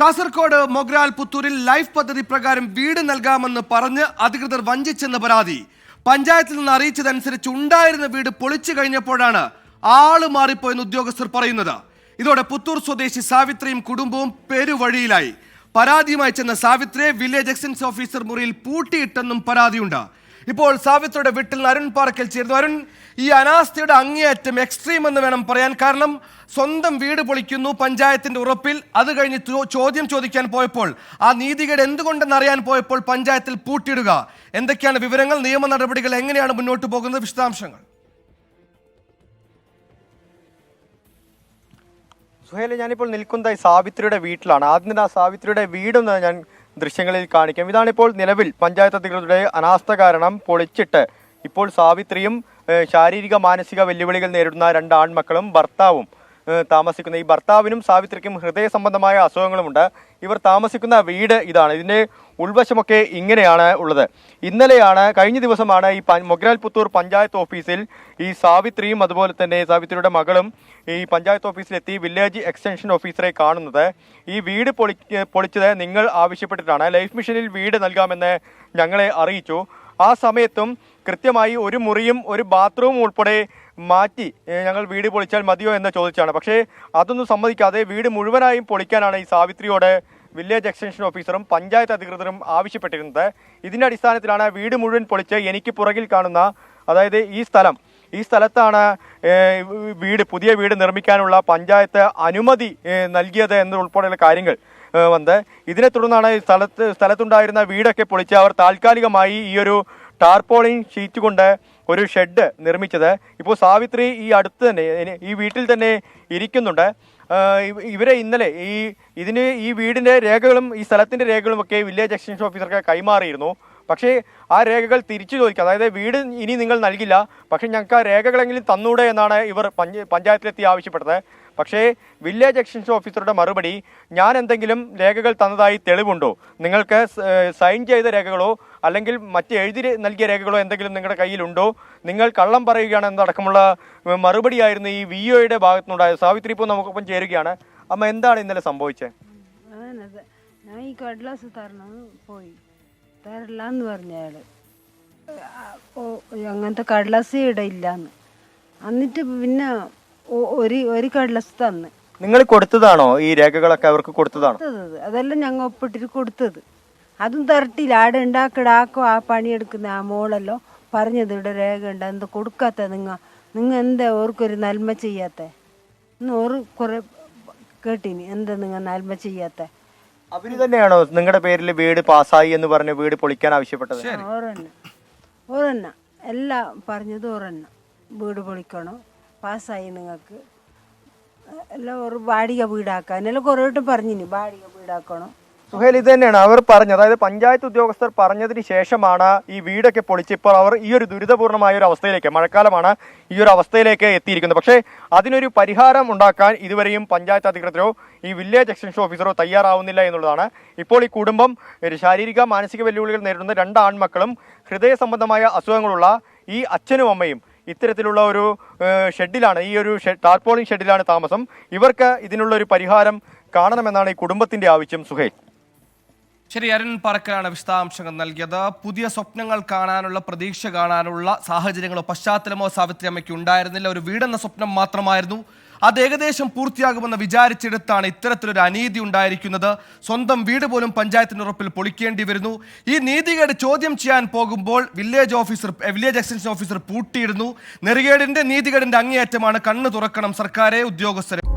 Kasaragod Mogral പുത്തൂരിൽ life പദ്ധതി പ്രകാരം വീട് നൽകാമെന്ന് പറഞ്ഞ് അധികൃതർ വഞ്ചിച്ചെന്ന പരാതി. പഞ്ചായത്തിൽ നിന്ന് അറിയിച്ചതനുസരിച്ച് ഉണ്ടായിരുന്ന വീട് പൊളിച്ചു കഴിഞ്ഞപ്പോഴാണ് ആൾ മാറിപ്പോയെന്ന് ഉദ്യോഗസ്ഥർ പറയുന്നത്. ഇതോടെ പുത്തൂർ സ്വദേശി സാവിത്രിയും കുടുംബവും പെരുവഴിയിലായി. പരാതിയുമായി ചെന്ന സാവിത്രിയെ വില്ലേജ് എക്സൈസ് ഓഫീസർ മുറിയിൽ പൂട്ടിയിട്ടെന്നും പരാതിയുണ്ട്. ഇപ്പോൾ സാവിത്രിയുടെ വീട്ടിൽ അരുൺ പാർക്കിൽ ചേരുന്നു. അരുൺ ഈ അനാസ്ഥയുടെ അങ്ങേയറ്റം എക്സ്ട്രീം എന്ന് വേണം പറയാൻ കാരണം സ്വന്തം വീട് പൊളിക്കുന്നു പഞ്ചായത്തിന്റെ ഉറപ്പിൽ. അത് കഴിഞ്ഞ് ചോദ്യം ചോദിക്കാൻ പോയപ്പോൾ ആ നീതികേട് എന്തുകൊണ്ടെന്ന് അറിയാൻ പോയപ്പോൾ പഞ്ചായത്തിൽ പൂട്ടിയിടുക. എന്തൊക്കെയാണ് വിവരങ്ങൾ? നിയമ നടപടികൾ എങ്ങനെയാണ് മുന്നോട്ട് പോകുന്നത്? വിശദാംശങ്ങൾ. സുഹേല ഞാനിപ്പോൾ നിൽക്കുന്നത് സാവിത്രിയുടെ വീട്ടിലാണ്. ആദ്യം ആ സാവിത്രിയുടെ വീടൊന്ന് ഞാൻ ദൃശ്യങ്ങളിൽ കാണിക്കാം. ഇതാണിപ്പോൾ നിലവിൽ പഞ്ചായത്ത് അധികൃതരുടെ അനാസ്ഥ കാരണം പൊളിച്ചിട്ട്. ഇപ്പോൾ സാവിത്രിയും ശാരീരിക മാനസിക വെല്ലുവിളികൾ നേരിടുന്ന രണ്ട് ആൺമക്കളും ഭർത്താവും താമസിക്കുന്ന ഈ ഭർത്താവിനും സാവിത്രിക്കും ഹൃദയ സംബന്ധമായ അസുഖങ്ങളുമുണ്ട്. ഇവർ താമസിക്കുന്ന വീട് ഇതാണ്. ഇതിന്റെ ഉൾവശമൊക്കെ ഇങ്ങനെയാണ് ഉള്ളത്. ഇന്നലെയാണ് കഴിഞ്ഞ ദിവസമാണ് ഈ മൊഗ്രാൽ പുത്തൂർ പഞ്ചായത്ത് ഓഫീസിൽ ഈ സാവിത്രിയും അതുപോലെ തന്നെ സാവിത്രിയുടെ മകളും ഈ പഞ്ചായത്ത് ഓഫീസിലെത്തി വില്ലേജ് എക്സ്റ്റൻഷൻ ഓഫീസറെ കാണുന്നത്. ഈ വീട് പൊളി പൊളിച്ചത് നിങ്ങൾ ആവശ്യപ്പെട്ടിട്ടാണ്. ലൈഫ് മിഷനിൽ വീട് നൽകാമെന്ന് ഞങ്ങളെ അറിയിച്ചു. ആ സമയത്തും കൃത്യമായി ഒരു മുറിയും ഒരു ബാത്റൂമും ഉൾപ്പെടെ മാറ്റി ഞങ്ങൾ വീട് പൊളിച്ചാൽ മതിയോ എന്ന് ചോദിച്ചാണ്. പക്ഷേ അതൊന്നും സമ്മതിക്കാതെ വീട് മുഴുവനായും പൊളിക്കാനാണ് ഈ സാവിത്രിയോട് വില്ലേജ് എക്സ്റ്റൻഷൻ ഓഫീസറും പഞ്ചായത്ത് അധികൃതരും ആവശ്യപ്പെട്ടിരുന്നത്. ഇതിന്റെ അടിസ്ഥാനത്തിലാണ് വീട് മുഴുവൻ പൊളിച്ച് എനിക്ക് പുറകിൽ കാണുന്ന അതായത് ഈ സ്ഥലം. ഈ സ്ഥലത്താണ് വീട് പുതിയ വീട് നിർമ്മിക്കാനുള്ള പഞ്ചായത്ത് അനുമതി നൽകിയത് എന്നുൾപ്പെടെയുള്ള കാര്യങ്ങൾ. ഏ, വന്ന്. ഇതിനെ തുടർന്നാണ് സ്ഥലത്ത് സ്ഥലത്തുണ്ടായിരുന്ന വീടൊക്കെ പൊളിച്ച് അവർ താൽക്കാലികമായി ഈ ഒരു ടാർപോളിൻ ഷീറ്റ് കൊണ്ട് ഒരു ഷെഡ് നിർമ്മിച്ചത്. ഇപ്പോൾ സാവിത്രി ഈ അടുത്ത് തന്നെ ഈ വീട്ടിൽ തന്നെ ഇരിക്കുന്നുണ്ട്. ഇവരെ ഇന്നലെ ഈ ഇതിന് ഈ വീടിന്റെ രേഖകളും ഈ സ്ഥലത്തിന്റെ രേഖകളും ഒക്കെ വില്ലേജ് എക്സ്റ്റൻഷൻ ഓഫീസർക്ക് കൈമാറിയിരുന്നു. പക്ഷേ ആ രേഖകൾ തിരിച്ചു ചോദിക്കുക അതായത് വീട് ഇനി നിങ്ങൾ നൽകില്ല. പക്ഷേ ഞങ്ങൾക്ക് ആ രേഖകളെങ്കിലും തന്നൂടെ എന്നാണ് ഇവർ പഞ്ച പഞ്ചായത്തിലെത്തി ആവശ്യപ്പെട്ടത്. പക്ഷേ വില്ലേജ് എക്സ്റ്റൻഷൻ ഓഫീസറുടെ മറുപടി ഞാൻ എന്തെങ്കിലും രേഖകൾ തന്നതായി തെളിവുണ്ടോ? നിങ്ങൾക്ക് സൈൻ ചെയ്ത രേഖകളോ അല്ലെങ്കിൽ മറ്റ് എഴുതി നൽകിയ രേഖകളോ എന്തെങ്കിലും നിങ്ങളുടെ കയ്യിലുണ്ടോ? നിങ്ങൾ കള്ളം പറയുകയാണ് എന്നടക്കമുള്ള മറുപടിയായിരുന്നു ഈ വി ഒയുടെ ഭാഗത്തുനിന്നുണ്ടായത്. സാവിത്രി ഇപ്പോൾ നമുക്കൊപ്പം ചേരുകയാണ്. അമ്മ എന്താണ് ഇന്നലെ സംഭവിച്ചത്? ഞാൻ ഈ കടലാസ് തരണം പോയി. തരില്ല എന്ന് ഓ അങ്ങനത്തെ കടലാസ് ഇവിടെ ഇല്ലാന്ന്. എന്നിട്ട് പിന്നെ ഒ- ഒരു ഒരു കടലാസ് തന്ന്. നിങ്ങൾ കൊടുത്തതാണോ? ഈ രേഖകളൊക്കെ അവർക്ക് കൊടുത്തതാണോ? കൊടുത്തത്. അതെല്ലാം ഞങ്ങൾ ഒപ്പിട്ടിട്ട് കൊടുത്തത്. അതും തരട്ടില്ല ആടെ ഉണ്ടാക്കിടാക്കോ ആ പണിയെടുക്കുന്ന ആ മോളല്ലോ പറഞ്ഞത് ഇവിടെ രേഖ ഉണ്ട്. എന്താ കൊടുക്കാത്ത നിങ്ങ? നിങ്ങ എന്താ ഓർക്കൊരു നന്മ ചെയ്യാത്ത? ഇന്ന് ഓർ കുറെ കേട്ടിനി. എന്താ നിങ്ങ നന്മ ചെയ്യാത്ത? അവർ തന്നെയാണോ നിങ്ങളുടെ പേരിൽ വീട് പാസ്സായി എന്ന് പറഞ്ഞ് വീട് പൊളിക്കാൻ ആവശ്യപ്പെട്ടത്? ഓറെണ്ണ എല്ലാം പറഞ്ഞത് ഓറെണ്ണ വീട് പൊളിക്കണം? പാസ്സായി നിങ്ങൾക്ക്. എല്ലാം ഒരു വാടിക വീടാക്കാൻ. എല്ലാം കുറേ വട്ടം പറഞ്ഞിനി. വാടിക വീടാക്കണം? സുഹേൽ ഇത് തന്നെയാണ് അവർ പറഞ്ഞത്. അതായത് പഞ്ചായത്ത് ഉദ്യോഗസ്ഥർ പറഞ്ഞതിന് ശേഷമാണ് ഈ വീടൊക്കെ പൊളിച്ച് ഇപ്പോൾ അവർ ഈ ഒരു ദുരിതപൂർണമായ ഒരു അവസ്ഥയിലേക്ക് മഴക്കാലമാണ് ഈ ഒരു അവസ്ഥയിലേക്ക് എത്തിയിരിക്കുന്നത്. പക്ഷേ അതിനൊരു പരിഹാരം ഉണ്ടാക്കാൻ ഇതുവരെയും പഞ്ചായത്ത് അധികൃതരോ ഈ വില്ലേജ് എക്സ്റ്റൻഷൻ ഓഫീസറോ തയ്യാറാവുന്നില്ല എന്നുള്ളതാണ്. ഇപ്പോൾ ഈ കുടുംബം ശാരീരിക മാനസിക വെല്ലുവിളികൾ നേരിടുന്ന രണ്ട് ആൺമക്കളും ഹൃദയ സംബന്ധമായ അസുഖങ്ങളുള്ള ഈ അച്ഛനും അമ്മയും ഇത്തരത്തിലുള്ള ഒരു ഷെഡിലാണ് ഈ ഒരു ടാർപോളിംഗ് ഷെഡിലാണ് താമസം. ഇവർക്ക് ഇതിനുള്ള ഒരു പരിഹാരം കാണണമെന്നാണ് ഈ കുടുംബത്തിന്റെ ആവശ്യം. സുഹേൽ. ശരി അരുൺ പറക്കലാണ് വിശദാംശങ്ങൾ നൽകിയത്. പുതിയ സ്വപ്നങ്ങൾ കാണാനുള്ള പ്രതീക്ഷ കാണാനുള്ള സാഹചര്യങ്ങളോ പശ്ചാത്തലമോ സാവിത്രി അമ്മയ്ക്ക് ഉണ്ടായിരുന്നില്ല. ഒരു വീടെന്ന സ്വപ്നം മാത്രമായിരുന്നു. അത് ഏകദേശം പൂർത്തിയാകുമെന്ന് വിചാരിച്ചെടുത്താണ് ഇത്തരത്തിലൊരു അനീതി ഉണ്ടായിരിക്കുന്നത്. സ്വന്തം വീട് പോലും പഞ്ചായത്തിന്റെ ഉറപ്പിൽ പൊളിക്കേണ്ടി വരുന്നു. ഈ നീതികേട് ചോദ്യം ചെയ്യാൻ പോകുമ്പോൾ village officer village extension officer പൂട്ടിയിരുന്നു നെറുകേടിന്റെ നീതികേടിന്റെ അങ്ങേയറ്റമാണ് കണ്ണു തുറക്കണം സർക്കാരെ ഉദ്യോഗസ്ഥരെ.